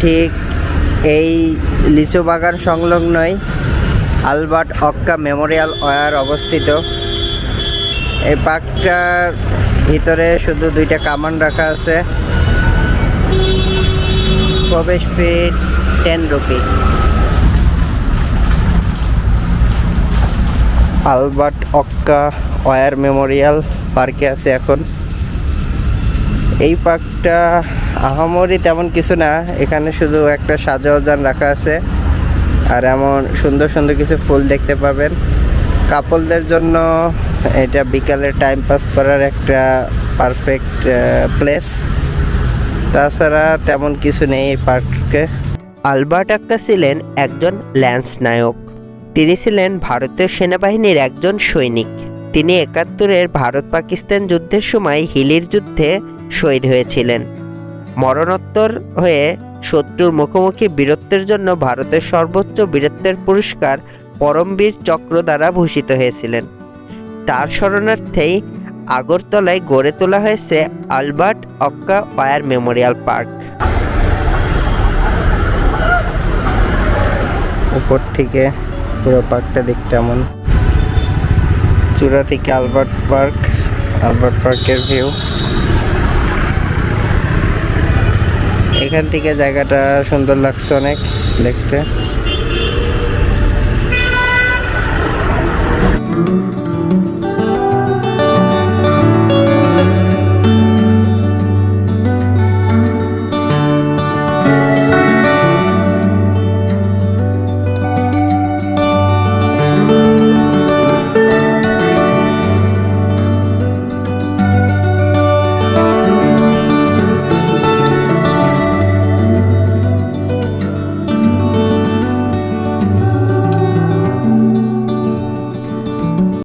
ঠিক এই লিচু বাগান সংলগ্নই আলবার্ট অক্কা মেমোরিয়াল ওয়ার অবস্থিত। এই পার্কটার ভিতরে শুধু দুইটা কামান রাখা আছে। প্রবেশ fee ten rupee. Albert Ekka war memorial পার্কে আছে এখন। এই পার্কটা আহামরি তেমন কিছু না। এখানে শুধু একটা সাজাওয়াজান রাখা আছে। আর এমন সুন্দর সুন্দর কিছু ফুল দেখতে পাবেন। কাপলদের জন্য এটা বিকালে টাইম পাস করার একটা পারফেক্ট প্লেস তাছাড়া তেমন কিছু নেই এই পার্কে আলবার্ট আক্কা ছিলেন একজন ল্যান্স নায়ক তিনি ছিলেন ভারতীয় সেনাবাহিনীর একজন সৈনিক। তিনি একাত্তরের ভারত পাকিস্তান যুদ্ধের সময় হিলির যুদ্ধে শহীদ হয়েছিলেন। মরণোত্তর হয়ে শত্রুর মুখোমুখি বীরত্বের জন্য ভারতের সর্বোচ্চ বীরত্বের পুরস্কার পরমবীর চক্র দ্বারা ভূষিত হয়েছিলেন। তার স্মরণার্থেই আগরতলায় গড়ে তোলা হয়েছে Albert Ekka war memorial park. উপর থেকে পুরো পার্কটা দেখতে এমন। চূড়া থেকে আলবার্ট পার্ক, আলবার্ট পার্কের ভিউ। এখান থেকে জায়গাটা সুন্দর লাগছে অনেক দেখতে।